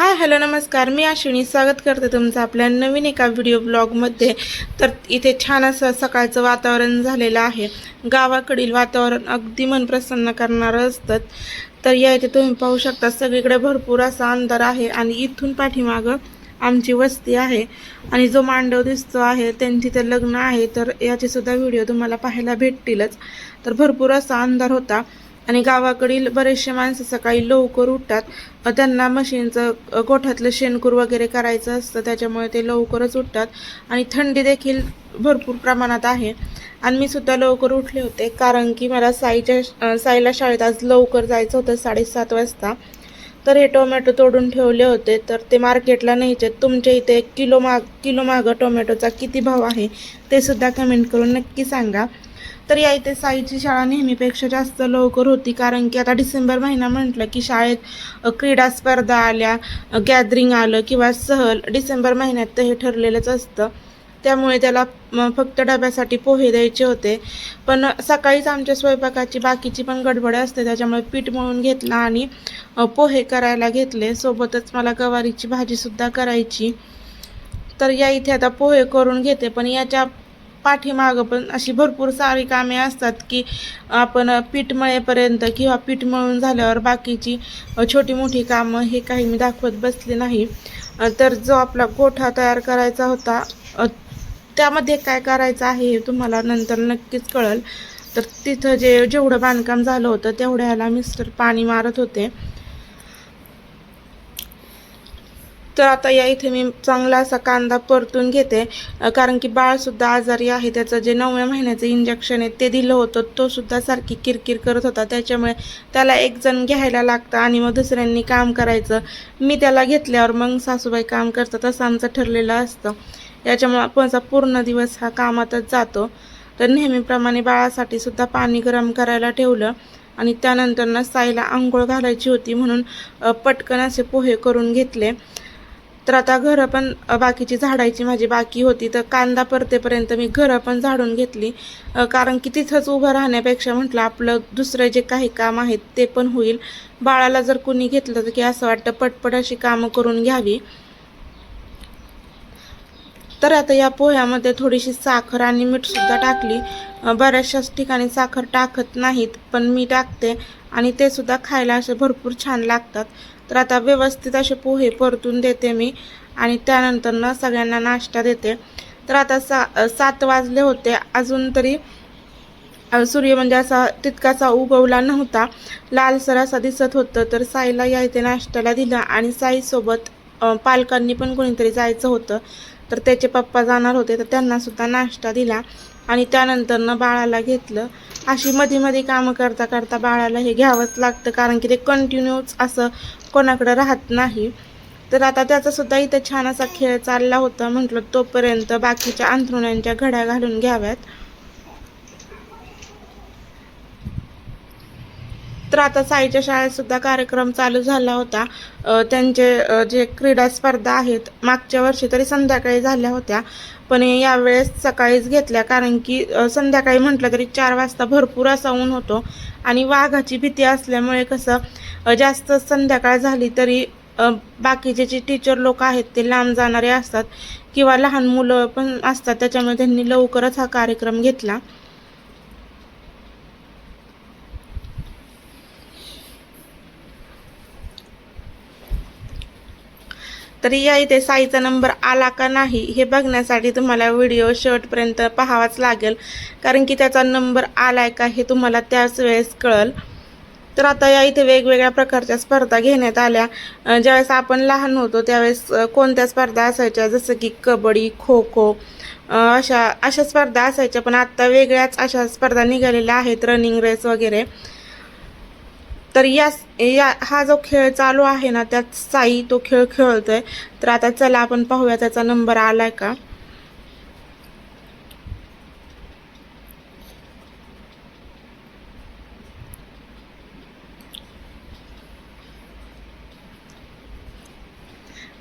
Hi hello नमस्कार. मी अश्विनी स्वागत करते तुमचं आपल्या नवीन एका व्हिडिओ ब्लॉगमध्ये. तर इथे छान असं सकाळचं वातावरण झालेलं आहे. गावाकडील वातावरण अगदी मन प्रसन्न करणारं असतं. तर या इथे तुम्ही पाहू शकता सगळीकडे भरपूर असा अंधार आहे आणि इथून पाठीमागं आमची वस्ती आहे आणि जो मांडव दिसतो आहे त्यांची तर लग्न आहे. तर याचेसुद्धा व्हिडिओ तुम्हाला पाहायला भेटतीलच. तर भरपूर असा अंधार होता. आणि गावाकडील बरेचसे माणसं सकाळी लवकर उठतात. त्यांना मशीनचं गोठ्यातलं शेणकूर वगैरे करायचं असतं. त्याच्यामुळे ते लवकरच उठतात. आणि थंडी देखील भरपूर प्रमाणात आहे. आणि मी सुद्धा लवकर उठले होते कारण की मला साईच्या साईला शाळेत आज लवकर जायचं होतं साडेसात वाजता. तर हे टोमॅटो तोडून ठेवले होते. तर ते मार्केटला न्यायचे. तुमच्या इथे किलो माग किलो मागं टोमॅटोचा किती भाव आहे ते सुद्धा कमेंट करून नक्की सांगा. तर या इथे साईची शाळा नेहमीपेक्षा जास्त लवकर होती कारण की आता डिसेंबर महिना म्हटलं की शाळेत क्रीडा स्पर्धा आल्या गॅदरिंग आलं किंवा सहल डिसेंबर महिन्यात तर हे ठरलेलंच असतं. त्यामुळे त्याला फक्त डब्यासाठी पोहे द्यायचे होते. पण सकाळीच आमच्या स्वयंपाकाची बाकीची पण गडबड असते त्याच्यामुळे पीठ मळून घेतला आणि पोहे करायला घेतले. सोबतच मला गवारीची भाजीसुद्धा करायची. तर या इथे आता पोहे करून घेते पण याच्या पाठीमागं पण अशी भरपूर सारी कामे असतात की आपण पीठ मळेपर्यंत किंवा पीठ मळून झाल्यावर बाकीची छोटी मोठी कामं हे काही मी दाखवत बसले नाही. तर जो आपला गोठा तयार करायचा होता त्यामध्ये काय करायचं आहे हे तुम्हाला नंतर नक्कीच कळेल. तर तिथं जे जेवढं बांधकाम झालं होतं तेवढ्याला मिस्टर पाणी मारत होते. तर आता या इथे मी चांगला असा कांदा परतून घेते. कारण की बाळसुद्धा आजारी आहे. त्याचं जे नवव्या महिन्याचं इंजेक्शन आहे ते दिलं होतं. तो सुद्धा सारखी किरकिर करत होता. त्याच्यामुळे त्याला एक जण घ्यायला लागतं आणि मग दुसऱ्यांनी काम करायचं. मी त्याला घेतल्यावर मग सासूबाई काम करतात असं आमचं ठरलेलं असतं. याच्यामुळे आपणचा पूर्ण दिवस हा कामातच जातो. तर नेहमीप्रमाणे बाळासाठी सुद्धा पाणी गरम करायला ठेवलं आणि त्यानंतर ना साईला आंघोळ घालायची होती म्हणून पटकन असे पोहे करून घेतले. तर आता घरं पण बाकीची झाडायची माझी बाकी होती. तर कांदा परतेपर्यंत मी घरं पण झाडून घेतली. कारण की तिथंच उभं राहण्यापेक्षा म्हटलं आपलं दुसरं जे काही काम आहेत ते पण होईल. बाळाला जर कुणी घेतलं तर की असं वाटतं पटपट अशी कामं करून घ्यावी. तर आता या पोह्यामध्ये थोडीशी साखर आणि मीठसुद्धा टाकली. बऱ्याचशाच ठिकाणी साखर टाकत नाहीत पण मी टाकते. आणि ते सुद्धा खायला असे भरपूर छान लागतात. तर आता व्यवस्थित असे पोहे परतून देते मी आणि त्यानंतर ना सगळ्यांना नाश्ता देते. तर आता सा सात वाजले होते. अजून तरी सूर्य म्हणजे असा तितकासा उगवला नव्हता. लालसर असा दिसत होतं तर साईला या इथे नाश्त्याला दिलं आणि साईसोबत पालकांनी पण कोणीतरी जायचं होतं. तर त्याचे पप्पा जाणार होते तर त्यांनासुद्धा नाश्ता दिला आणि त्यानंतरनं बाळाला घेतलं. अशी मध्ये मध्ये कामं करता करता बाळाला हे घ्यावंच लागतं कारण की ते कंटिन्यूच असं कोणाकडं राहत नाही. तर आता त्याचासुद्धा इथं छान असा खेळ चालला होता. म्हटलं तोपर्यंत बाकीच्या अंथरुणांच्या घड्या घालून घ्याव्यात. तर आता साईच्या शाळेत सुद्धा कार्यक्रम चालू झाला होता. त्यांचे जे क्रीडा स्पर्धा आहेत मागच्या वर्षी तरी संध्याकाळी झाल्या होत्या. पण यावेळेस सकाळीच घेतल्या कारण की संध्याकाळी म्हटलं तरी चार वाजता भरपूर असा ऊन होतो. आणि वाघाची भीती असल्यामुळे कसं जास्त संध्याकाळ झाली तरी बाकीचे जे टीचर लोक आहेत ते लांब जाणारे असतात किंवा लहान मुलं पण असतात त्याच्यामुळे त्यांनी लवकरच हा कार्यक्रम घेतला. तर या इथे साईचा नंबर आला का नाही हे बघण्यासाठी तुम्हाला व्हिडिओ शेवटपर्यंत पाहावाच लागेल. कारण की त्याचा नंबर आलाय का हे तुम्हाला त्याच वेळेस कळल. तर आता या इथे वेगवेगळ्या प्रकारच्या स्पर्धा घेण्यात आल्या. ज्यावेळेस आपण लहान होतो त्यावेळेस कोणत्या स्पर्धा असायच्या? जसं की कबड्डी खो खो अशा अशा स्पर्धा असायच्या. पण आत्ता वेगळ्याच अशा स्पर्धा निघालेल्या आहेत. रनिंग रेस वगैरे. तर या या हा जो खेळ चालू आहे ना त्यात साई तो खेळ खेळतोय. तर आता चला आपण पाहूया त्याचा नंबर आलाय का?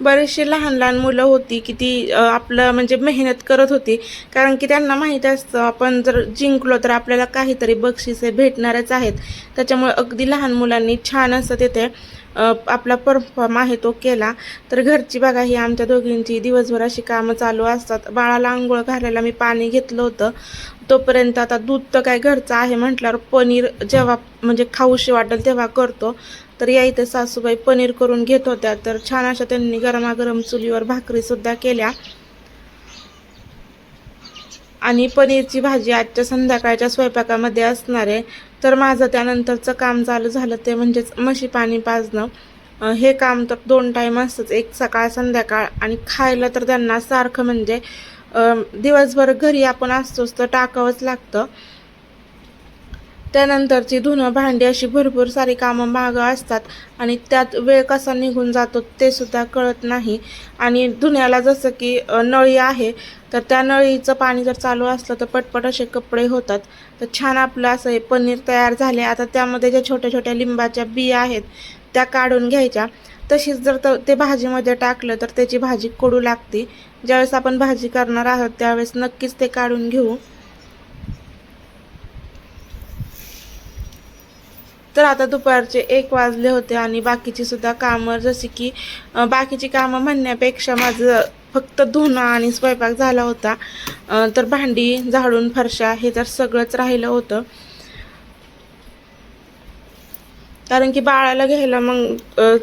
बरेचशी लहान लहान मुलं होती की ती आपलं म्हणजे मेहनत करत होती. कारण की त्यांना माहीत असतं आपण जर जिंकलो तर आपल्याला काहीतरी बक्षिसे भेटणारच आहेत. त्याच्यामुळे अगदी लहान मुलांनी छान असं तिथे आपला परफॉर्म आहे तो केला. तर घरची बघा ही आमच्या दोघींची दिवसभर अशी कामं चालू असतात. बाळाला आंघोळ घालायला मी पाणी घेतलं होतं. तोपर्यंत आता दूध तर काय घरचं आहे म्हटल्यावर पनीर जेव्हा म्हणजे खाऊशी वाटेल तेव्हा करतो. तर या इथे सासूबाई पनीर करून घेत होत्या. तर छान अशा त्यांनी गरमागरम चुलीवर भाकरीसुद्धा केल्या. आणि पनीरची भाजी आजच्या संध्याकाळच्या स्वयंपाकामध्ये असणार आहे. तर माझं त्यानंतरचं काम चालू झालं ते म्हणजेच म्हशी पाणी पाजणं. हे काम तर दोन टाईम असतंच एक सकाळ संध्याकाळ आणि खायला तर त्यांना सारखं म्हणजे दिवसभर घरी आपण असतोच तर टाकावंच लागतं. त्यानंतरची धुणं भांडी अशी भरपूर सारी कामं मागं असतात आणि त्यात वेळ कसा निघून जातो ते सुद्धा कळत नाही. आणि धुण्याला जसं की नळी आहे तर त्या नळीचं पाणी जर चालू असलं तर पटपट असे कपडे होतात. तर छान आपलं असं हे पनीर तयार झाले. आता त्यामध्ये ज्या छोट्या छोट्या लिंबाच्या बिया आहेत त्या काढून घ्यायच्या. तशीच जर ते भाजीमध्ये टाकलं तर त्याची भाजी कडू लागते. ज्यावेळेस आपण भाजी करणार आहोत त्यावेळेस नक्कीच ते काढून घेऊ. तर आता दुपारचे एक वाजले होते आणि बाकीची सुद्धा कामं जशी की बाकीची कामं म्हणण्यापेक्षा माझं फक्त धुणं आणि स्वयंपाक झाला होता. तर भांडी झाडून फरशा हे तर सगळंच राहिलं होतं. कारण की बाळाला घ्यायला मग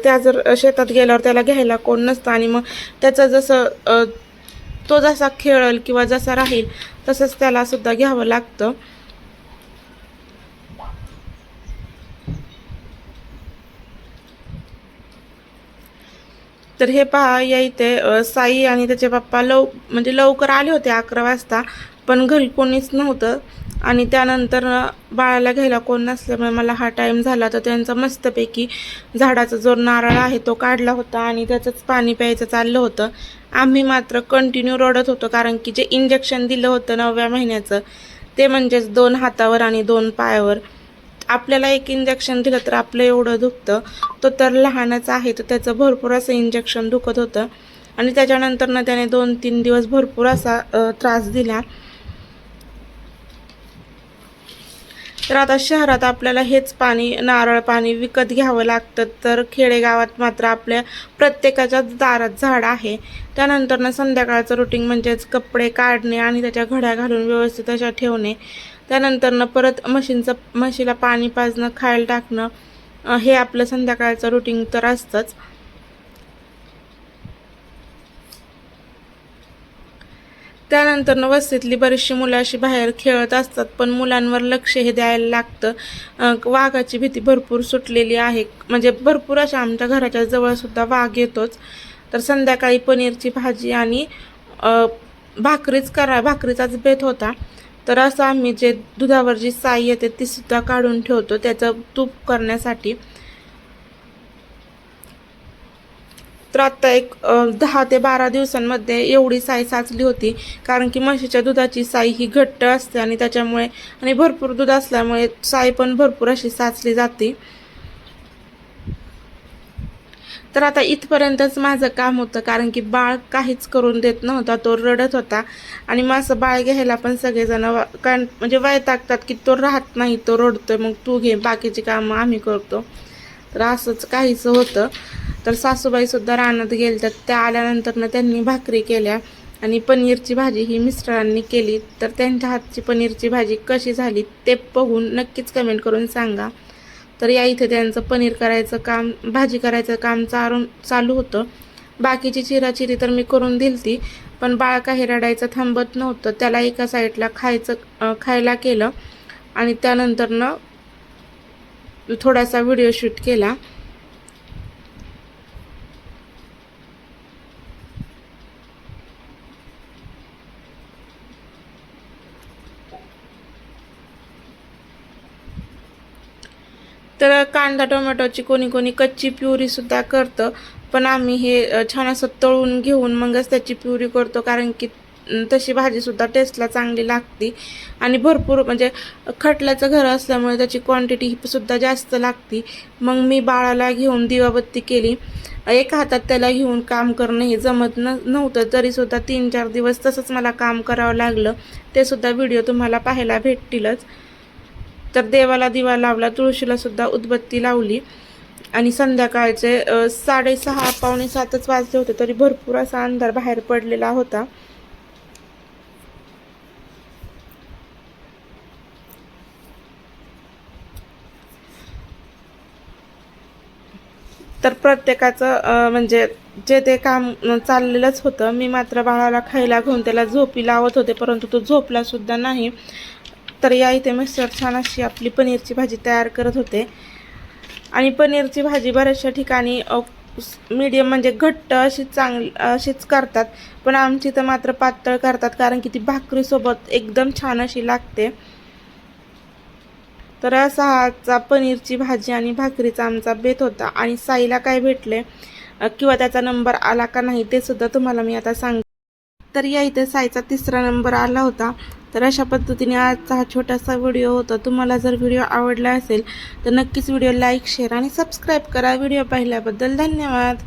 त्या जर शेतात गेल्यावर त्याला घ्यायला कोण नसतं आणि मग त्याचं जसं तो जसा खेळल किंवा जसा राहील तसंच त्याला सुद्धा घ्यावं लागतं. तर हे पहा या इथे साई आणि त्याचे पप्पा लव म्हणजे लवकर आले होते अकरा वाजता पण घरी कोणीच नव्हतं. आणि त्यानंतर बाळाला घ्यायला कोण नसल्यामुळे मला हा टाईम झाला. तर त्यांचा मस्तपैकी झाडाचा जो नारळ आहे तो काढला होता आणि त्याचंच पाणी प्यायचं चाललं होतं. आम्ही मात्र कंटिन्यू रडत होतो कारण की जे इंजेक्शन दिलं होतं नवव्या महिन्याचं ते म्हणजेच दोन हातावर आणि दोन पायावर. आपल्याला एक इंजेक्शन दिलं तर आपलं एवढं दुखतं. तो तर लहानच आहे तर त्याचं भरपूर असं इंजेक्शन दुखत होतं. आणि त्याच्यानंतरनं त्याने दोन तीन दिवस भरपूर असा त्रास दिला. तर आता शहरात आपल्याला हेच पाणी नारळ पाणी विकत घ्यावं लागतं. तर खेडेगावात मात्र आपल्या प्रत्येकाच्या दारात झाड आहे. त्यानंतर ना संध्याकाळचं रुटीन म्हणजेच कपडे काढणे आणि त्याच्या घड्या घालून व्यवस्थित अशा ठेवणे. त्यानंतर ना परत म्हशींचं म्हशीला पाणी पाजणं खायला टाकणं हे आपलं संध्याकाळचं रुटीन तर असतंच. त्यानंतर वस्तीतली बरीचशी मुलं अशी बाहेर खेळत असतात पण मुलांवर लक्ष हे द्यायला लागतं. वाघाची भीती भरपूर सुटलेली आहे. म्हणजे भरपूर अशा आमच्या घराच्या जवळसुद्धा वाघ येतोच. तर संध्याकाळी पनीरची भाजी आणि भाकरीच करा भाकरीचाच बेत होता. तर असं आम्ही जे दुधावर जी साई येते ती सुद्धा काढून ठेवतो. त्याचं तूप करण्यासाठी. तर आत्ता एक दहा ते बारा दिवसांमध्ये एवढी साय साचली होती. कारण की म्हशीच्या दुधाची साई ही घट्ट असते आणि त्याच्यामुळे आणि भरपूर दूध असल्यामुळे साई पण भरपूर अशी साचली जाते. तर आता इथपर्यंतच माझं काम होतं कारण की बाळ काहीच करून देत नव्हता तो रडत होता. आणि मग असं बाळ घ्यायला पण सगळेजण वा- कारण म्हणजे वैतागतात की तो राहत नाही तो रडतोय मग तू घे बाकीची कामं आम्ही करतो. तर असंच काहीचं होतं. तर सासूबाईसुद्धा रानात गेल्या तर त्या आल्यानंतर त्यांनी भाकरी केल्या आणि पनीरची भाजी ही मिस्टरांनी केली. तर त्यांच्या हातची पनीरची भाजी कशी झाली ते बघून नक्कीच कमेंट करून सांगा. तर या इथे त्यांचं पनीर करायचं काम भाजी करायचं काम चारून चालू होतं. बाकीची चिराचिरी तर मी करून दिलती पण बाळ काही रडायचं थांबत नव्हतं. त्याला एका साईडला खायचं खायला केलं आणि त्यानंतरनं थोडासा व्हिडिओ शूट केला. तर कांदा टोमॅटोची कोणी कोणी कच्ची प्युरी सुद्धा करतं. पण आम्ही हे छान असं तळून घेऊन मगच त्याची प्युरी करतो. कारण की तशी भाजीसुद्धा टेस्टला चांगली लागते. आणि भरपूर म्हणजे खटल्याचं घर असल्यामुळे त्याची क्वांटिटी सुद्धा जास्त लागते. मग मी बाळाला घेऊन दिवाबत्ती केली. एक हातात त्याला घेऊन काम करणं हे जमत न नव्हतं. तरीसुद्धा तीन चार दिवस तसंच मला काम करावं लागलं. ते सुद्धा व्हिडिओ तुम्हाला पाहायला भेटतीलच. तर देवाला दिवा लावला तुळशीला सुद्धा उदबत्ती लावली. आणि संध्याकाळचे साडेसहा पावणे सातच वाजले होते तरी भरपूर असा अंधार बाहेर पडलेला होता. तर प्रत्येकाचं म्हणजे जे ते काम चाललेलंच होतं मी मात्र बाळाला खायला घेऊन त्याला झोपी लावत होते परंतु तो झोपला सुद्धा नाही. तर या इथे मिक्सर छान अशी आपली पनीरची भाजी तयार करत होते. आणि पनीरची भाजी बऱ्याचशा ठिकाणी मीडियम म्हणजे घट्ट अशी चांगली अशीच करतात. पण आमची तर मात्र पातळ करतात कारण की ती भाकरीसोबत एकदम छान अशी लागते. तर असा आजचा पनीरची भाजी आणि भाकरीचा आमचा बेत होता. आणि साईला काय भेटले किंवा त्याचा नंबर आला का नाही ते सुद्धा तुम्हाला मी आता सांग तर या इथे साईचा तिसरा नंबर आला होता. तर अशा पद्धतीने आजचा हा छोटासा व्हिडिओ होता. तुम्हाला जर व्हिडिओ आवडला असेल तर नक्कीच व्हिडिओ लाईक शेअर आणि सबस्क्राईब करा. व्हिडिओ पाहिल्याबद्दल धन्यवाद.